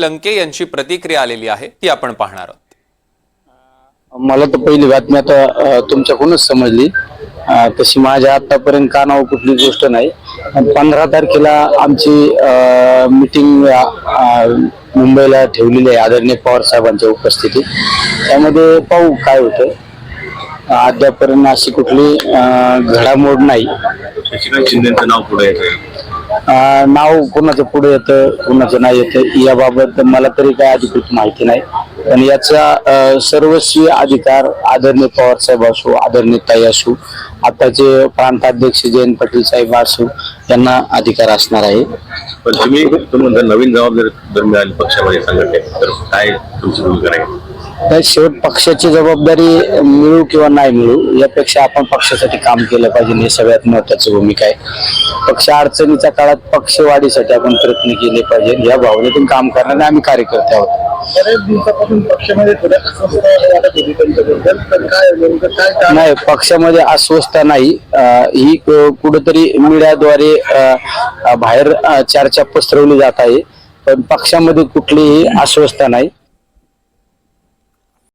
लंके यांची प्रतिक्रिया आलेली आहे ती आपण पाहणार आहोत. मला तर पहिली बातमी आता तुमच्याकडूनच समजली. तशी माझ्या आतापर्यंत कानावर कुठली गोष्ट नाही. पंधरा तारखेला आमची मिटिंग मुंबईला ठेवलेली आहे आदरणीय पवार साहेबांच्या उपस्थितीत. त्यामध्ये पाहू काय होतं. अद्यापर्यंत अशी कुठली घडामोड नाही. शशिकांत शिंदेचं नाव पुढे नाव कोणाचं पुढे येतं कोणाचं नाही येतं याबाबत मला तरी काय अधिकृत माहिती नाही. पण याचा सर्वस्वी अधिकार आदरणीय पवार साहेब असो आदरणीय ताई असो आताचे प्रांताध्यक्ष जयंत पाटील साहेब असो यांना अधिकार असणार आहे. पण तुम्ही तुम्ही नवीन जबाबदारी जर मिळाली पक्षामध्ये संघटनेत तर काय तुमची भूमिका आहे शेवट पक्षाची जबाबदारी मिळू किंवा नाही मिळू यापेक्षा आपण पक्षासाठी काम केलं पाहिजे हे सगळ्यात महत्वाची भूमिका आहे. पक्ष अडचणीच्या काळात पक्षवाढीसाठी आपण प्रयत्न केले पाहिजे. या भावनेतून काम करणारे आम्ही कार्यकर्ते आहोत. दिवसापासून पक्षामध्ये नाही पक्षामध्ये अस्वस्थता नाही. ही कुठेतरी मीडियाद्वारे बाहेर चर्चा पसरवली जात आहे. पण पक्षामध्ये कुठलीही अस्वस्थता नाही.